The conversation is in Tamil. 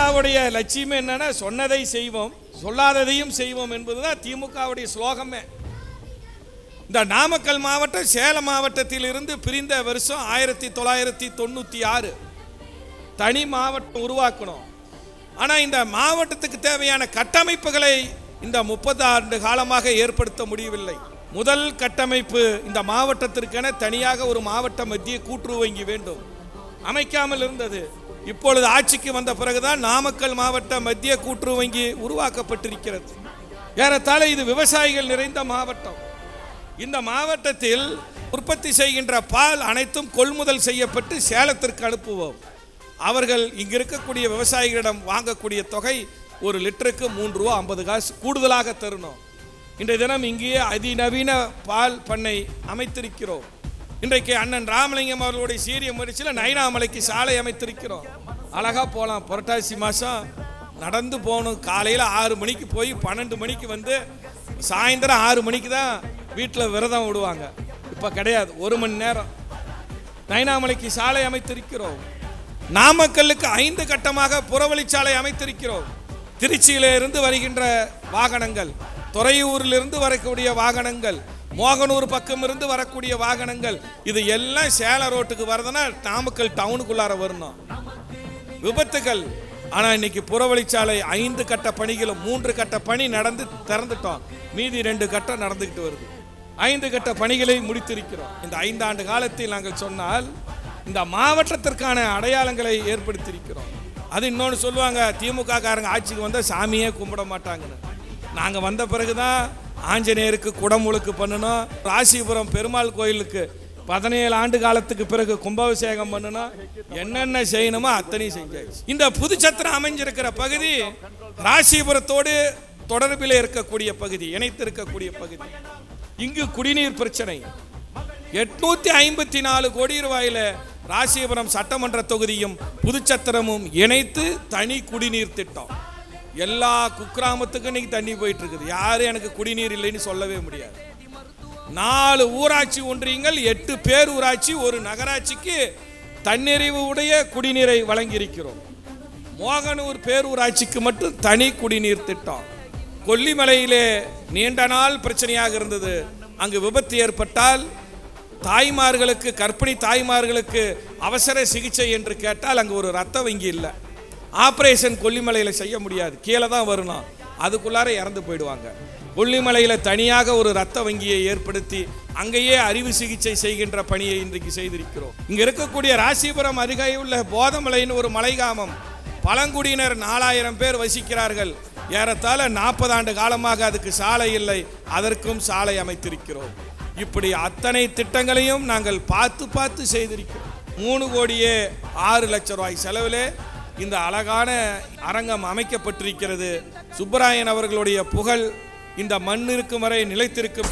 திமுகவுடைய லட்சியம் என்னன்னா சொன்னதை செய்வோம் சொல்லாததையும் செய்வோம் என்பதுதான் திமுகவுடைய ஸ்லோகமே. இந்த நாமக்கல் மாவட்டம் சேலம் மாவட்டத்தில் இருந்து பிரிந்த வருஷம் ஆயிரத்தி தொள்ளாயிரத்தி தொண்ணூற்றி ஆறு. தனி மாவட்டம் உருவாக்கணும். ஆனால் இந்த மாவட்டத்துக்கு தேவையான கட்டமைப்புகளை இந்த முப்பது ஆண்டு காலமாக ஏற்படுத்த முடியவில்லை. முதல் கட்டமைப்பு இந்த மாவட்டத்திற்கென தனியாக ஒரு மாவட்ட மத்திய கூட்டுறவு வங்கி வேண்டும். அமைக்காமல் இருந்தது. இப்பொழுது ஆட்சிக்கு வந்த பிறகுதான் நாமக்கல் மாவட்ட மத்திய கூட்டுறவு வங்கி உருவாக்கப்பட்டிருக்கிறது. ஏறத்தாழ இது விவசாயிகள் நிறைந்த மாவட்டம். இந்த மாவட்டத்தில் உற்பத்தி செய்கின்ற பால் அனைத்தும் கொள்முதல் செய்யப்பட்டு சேலத்திற்கு அனுப்புவோம். அவர்கள் இங்கு இருக்கக்கூடிய விவசாயிகளிடம் வாங்கக்கூடிய தொகை ஒரு லிட்டருக்கு மூன்று ரூபா ஐம்பது காசு கூடுதலாக தரணும். இன்றைய தினம் இங்கேயே அதிநவீன பால் பண்ணை அமைத்திருக்கிறோம். இன்றைக்கு அண்ணன் ராமலிங்கம் அவர்களுடைய சீரிய முயற்சியில் நைனாமலைக்கு சாலை அமைத்திருக்கிறோம். அழகாக போகலாம் புரட்டாசி மாதம் நடந்து போகணும். காலையில் ஆறு மணிக்கு போய் பன்னெண்டு மணிக்கு வந்து சாயந்தரம் ஆறு மணிக்கு தான் வீட்டில் விரதம் விடுவாங்க. இப்போ கிடையாது. ஒரு மணி நேரம். நைனாமலைக்கு சாலை அமைத்திருக்கிறோம். நாமக்கல்லுக்கு ஐந்து கட்டமாக புறவழிச்சாலை அமைத்திருக்கிறோம். திருச்சியிலிருந்து வருகின்ற வாகனங்கள் துறையூரிலிருந்து வரக்கூடிய வாகனங்கள் மோகனூர் பக்கம் இருந்து வரக்கூடிய வாகனங்கள் இது எல்லாம் சேல ரோட்டுக்கு வரதுன்னா நாமக்கல் டவுனுக்குள்ளார வரணும். விபத்துகள். ஆனால் இன்னைக்கு புறவழிச்சாலை ஐந்து கட்ட பணிகளும் மூன்று கட்ட பணி நடந்து திறந்துட்டோம். மீதி ரெண்டு கட்டம் நடந்துக்கிட்டு வருது. ஐந்து கட்ட பணிகளை முடித்திருக்கிறோம். இந்த ஐந்தாண்டு காலத்தில் நாங்கள் சொன்னால் இந்த மாவட்டத்திற்கான அடையாளங்களை ஏற்படுத்தியிருக்கிறோம். அது இன்னொன்று சொல்லுவாங்க திமுக காரங்க ஆட்சிக்கு வந்தால் சாமியே கும்பிட மாட்டாங்கன்னு. நாங்கள் வந்த பிறகுதான் ஆஞ்சநேயருக்கு குடமுழுக்கு பண்ணணும் ராசிபுரம் பெருமாள் கோயிலுக்கு பதினேழு ஆண்டு காலத்துக்கு பிறகு கும்பாபிஷேகம் பண்ணணும் என்னென்ன செய்யணுமோ அத்தனையும் செஞ்சாச்சு. இந்த புதுச்சத்திரம் அமைஞ்சிருக்கிற பகுதி ராசிபுரத்தோடு தொடர்பில் இருக்கக்கூடிய பகுதி இணைத்து இருக்கக்கூடிய பகுதி. இங்கு குடிநீர் பிரச்சனை. எட்நூத்தி ஐம்பத்தி நாலு கோடி ரூபாயில ராசிபுரம் சட்டமன்ற தொகுதியும் புதுச்சத்திரமும் இணைத்து தனி குடிநீர் திட்டம். எல்லா குக்கிராமத்துக்கும் இன்னைக்கு தண்ணி போயிட்டு இருக்குது யாரும் எனக்கு குடிநீர் இல்லைன்னு சொல்லவே முடியாது. நாலு ஊராட்சி ஒன்றியங்கள் எட்டு பேர் ஊராட்சி ஒரு நகராட்சிக்கு தன்னிறைவு உடைய குடிநீரை வழங்கியிருக்கிறோம். மோகனூர் பேரூராட்சிக்கு மட்டும் தனி குடிநீர் திட்டம். கொல்லிமலையிலே நீண்ட நாள் பிரச்சனையாக இருந்தது. அங்கு விபத்து ஏற்பட்டால் தாய்மார்களுக்கு கர்ப்பிணி தாய்மார்களுக்கு அவசர சிகிச்சை என்று கேட்டால் அங்கே ஒரு ரத்த வங்கி இல்லை. ஆப்ரேஷன் கொல்லிமலையில் செய்ய முடியாது. கீழே தான் வரணும். அதுக்குள்ளார இறந்து போயிடுவாங்க. கொல்லிமலையில் தனியாக ஒரு ரத்த வங்கியை ஏற்படுத்தி அங்கேயே அறுவை சிகிச்சை செய்கின்ற பணியை இன்றைக்கு செய்திருக்கிறோம். இங்கே இருக்கக்கூடிய ராசிபுரம் அருகே உள்ள போதமலைன்னு ஒரு மலைகாமம். பழங்குடியினர் நாலாயிரம் பேர் வசிக்கிறார்கள். ஏறத்தாழ நாற்பது ஆண்டு காலமாக அதுக்கு சாலை இல்லை. அதற்கும் சாலை அமைத்திருக்கிறோம். இப்படி அத்தனை திட்டங்களையும் நாங்கள் பார்த்து பார்த்து செய்திருக்கிறோம். மூணு கோடியே ஆறு லட்சம் ரூபாய் செலவிலே இந்த அழகான அரங்கம் அமைக்கப்பட்டிருக்கிறது. சுப்பராயன் அவர்களுடைய புகழ் இந்த மண் இருக்கும் வரை நிலைத்திருக்கும்.